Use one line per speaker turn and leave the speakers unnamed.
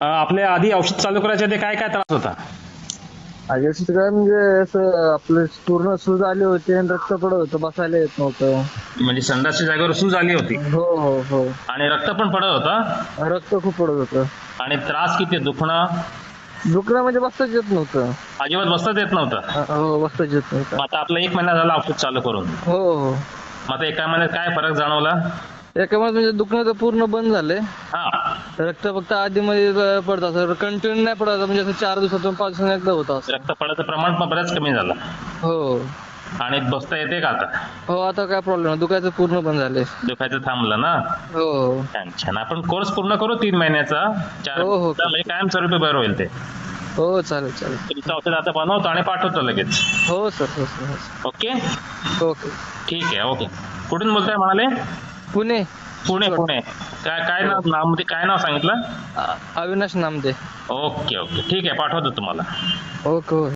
अं, आपले आधी औषध चालू करायच्या आधी काय काय त्रास होता?
आधी काय म्हणजे असं आपलं पूर्ण सूज आली होती आणि रक्त पडत होतं बसायला येत नव्हतं.
म्हणजे संडासच्या जागेवर सूज आली होती?
हो हो हो.
आणि रक्त पण पडत होतं?
रक्त खूप पडत होतं.
आणि त्रास किती दुखणं?
दुखणं म्हणजे बसताच येत नव्हतं.
अजिबात बसताच येत नव्हतं?
हो बसताच येत नव्हतं.
आता आपलं एक महिना झाला औषध चालू करून.
हो हो.
मग आता एका महिन्यात काय फरक जाणवला?
एका महिन्यात म्हणजे दुखणं तर पूर्ण बंद झालंय.
हा.
रक्त फक्त आधी मध्ये पडत असं कंटिन्यू नाही पडत म्हणजे असं चार दिवसातून पाच दिवसांनी एकदा होत असं.
रक्त पडायचं प्रमाण पण बरंच कमी झालं.
हो.
आणि बसता येते का आता?
हो आता काय प्रॉब्लेम नाही. दुखायचं पूर्ण बंद झालंय.
दुखायचं थांबलं ना?
हो.
छान छान. आपण कोर्स पूर्ण करू तीन महिन्याचा. चार
हो, हो.
म्हणजे कायमस्वरूपी बरं होईल ते.
हो चालेल चालेल.
तुमचं औषध आता बनवतो आणि पाठवतो लगेच.
हो सर हो सर हो सर.
ओके?
ओके.
ठीक आहे ओके. कुठून बोलताय म्हणाले?
पुणे.
पुणे पुणे. काय काय नावमध्ये काय नाव सांगितलं?
अविनाश नामदे.
Okay okay. ठीक आहे पाठवतो तुम्हाला.
ओके.